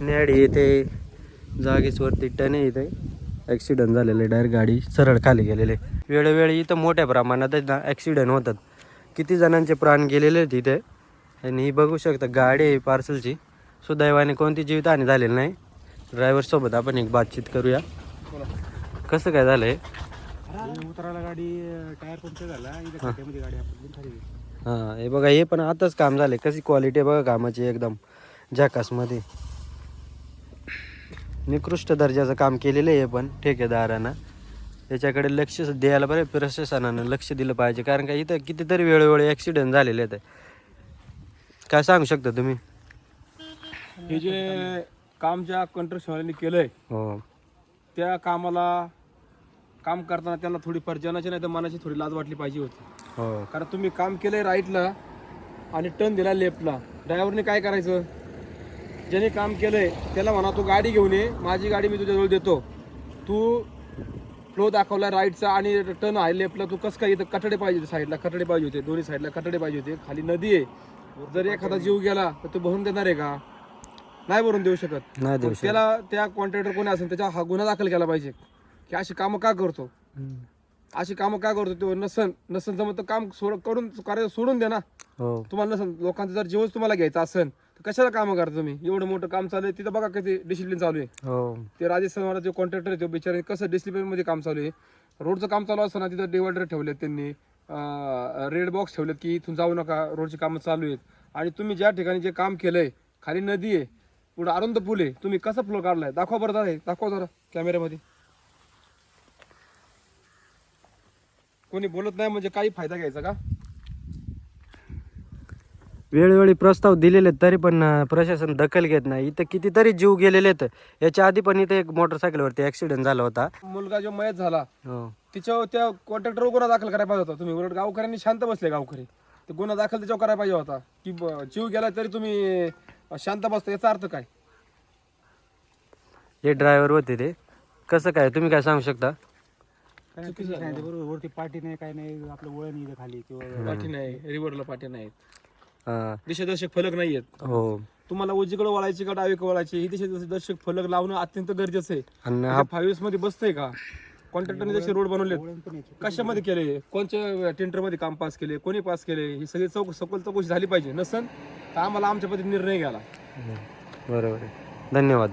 न्याडी येथे जागेच वरती टन इथे ॲक्सिडेंट झालेले. डायरेक्ट गाडी सरळ खाली गेलेले. वेळोवेळी इथं मोठ्या प्रमाणात ना ॲक्सिडेंट होतात. किती जणांचे प्राण गेलेले आहेत इथे? आणि ही बघू शकता गाडी आहे पार्सलची सुदैवाने कोणती जीवितहानी झालेली नाही. ड्रायव्हरसोबत आपण एक बातचीत करूया. कसं काय झालं आहे उतरायला गाडी टायर पंक्चर झाला. इथे गाडी गेली. हां हे बघा हे पण आताच काम झाले. कशी क्वालिटी आहे बघा कामाची एकदम. जॅकासमध्ये निकृष्ट दर्जाचं काम केलेलं आहे हे पण ठेकेदारानं. त्याच्याकडे लक्ष द्यायला बरं प्रशासनानं लक्ष दिलं पाहिजे. कारण का इथं कितीतरी वेळोवेळी ॲक्सिडेंट झालेले आहेत. काय सांगू शकता तुम्ही? हे जे काम ज्या कंट्रक्शनवाल्यांनी केलंय हो. त्या कामाला काम करताना त्यांना थोडी पर्जनाची नाही तर मनाची थोडी लाज वाटली पाहिजे होती. हो. कारण तुम्ही काम केलंय राईटला आणि टर्न दिला लेफ्टला. ड्रायव्हरने काय करायचं? ज्याने काम केलंय त्याला म्हणा तू गाडी घेऊन ये माझी गाडी मी तुझ्याजवळ देतो. तू फ्लो दाखवला राईटचा आणि टर्न आहे लेफ्टला तू कसं काय इथं कठडे पाहिजे होते साईडला कठडे पाहिजे होते दोन्ही साईडला कठडे पाहिजे होते. खाली नदी आहे. जर एखादा जीव गेला तर तो भरून देणार आहे का? नाही भरून देऊ शकत. नाही देऊ शकत त्याला त्या कॉन्ट्रॅक्टर कोणी असेल त्याच्या हा गुन्हा दाखल केला पाहिजे. की अशी कामं का करतो. अशी कामं का करतो? तो नसन नसन जमत तर काम सोड करून कार्य सोडून द्या ना. हो. तुम्हाला नसन लोकांचा जर जीवच तुम्हाला घ्यायचा असेल तर कशाला कामं करता तुम्ही? एवढं मोठं काम चालू आहे तिथं बघा किती डिसिप्लिन चालू आहे. हो. ते राजस्थानवाला जो कॉन्ट्रॅक्टर आहे तो बिचारे कसं डिसिप्लिनमध्ये काम चालू आहे? रोडचं काम चालू असताना तिथं डिवायडर ठेवलेत त्यांनी रेड बॉक्स ठेवलेत की इथून जाऊ नका रोडची कामं चालू आहेत. आणि तुम्ही ज्या ठिकाणी जे काम केलंय खाली नदी आहे पुढे अरुंद पूल आहे तुम्ही कसा फ्लो काढलाय? दाखवा बरं दादा दाखवा जरा कॅमेऱ्यामध्ये कोणी बोलत नाही म्हणजे काही फायदा घ्यायचा का? वेळोवेळी प्रस्ताव दिलेले आहेत तरी पण अं, प्रशासन दखल घेत नाही. इथं कितीतरी जीव गेलेले आहेत. याच्या आधी पण इथे एक मोटरसायकलवरती ॲक्सिडेंट झाला होता. मुलगा जो मयत झाला हो. तिच्यावर त्या कॉन्ट्रॅक्टर गुन्हा दाखल करायला पाहिजे होता तुम्ही. उलट गावकऱ्यांनी शांत बसले गावकरी. ते गुन्हा दाखल त्याच्यावर करायला पाहिजे होता. की ब- जीव गेला तरी तुम्ही अं, शांत बसता याचा अर्थ काय? हे ड्रायव्हर होते ते. कसं काय? तुम्ही काय सांगू शकता? चुकीचं आहे. बरोबर वरती पाठी नाही काय नाही आपलं वळण इथं खाली किंवा पाठी नाही रिव्हरला पाठी नाही. हां. दिशादर्शक फलक नाही आहेत. हो. तुम्हाला उजवीकडे वळायची का डावीकडे वळायची? ही दिशादर्शक फलक लावणं अत्यंत गरजेचं आहे. आणि हा फाईव्हमध्ये बसतंय का? कॉन्ट्रॅक्टरने जसे रोड बनवले वळण पण याची कशामध्ये केले? कोणत्या टेंडरमध्ये काम पास केले? कोणी पास केले? ही सगळी चौक सखोल चौकशी झाली पाहिजे. नसन तर आम्हाला आमच्या पद्धतीने निर्णय घ्यायला. बरोबर आहे. धन्यवाद.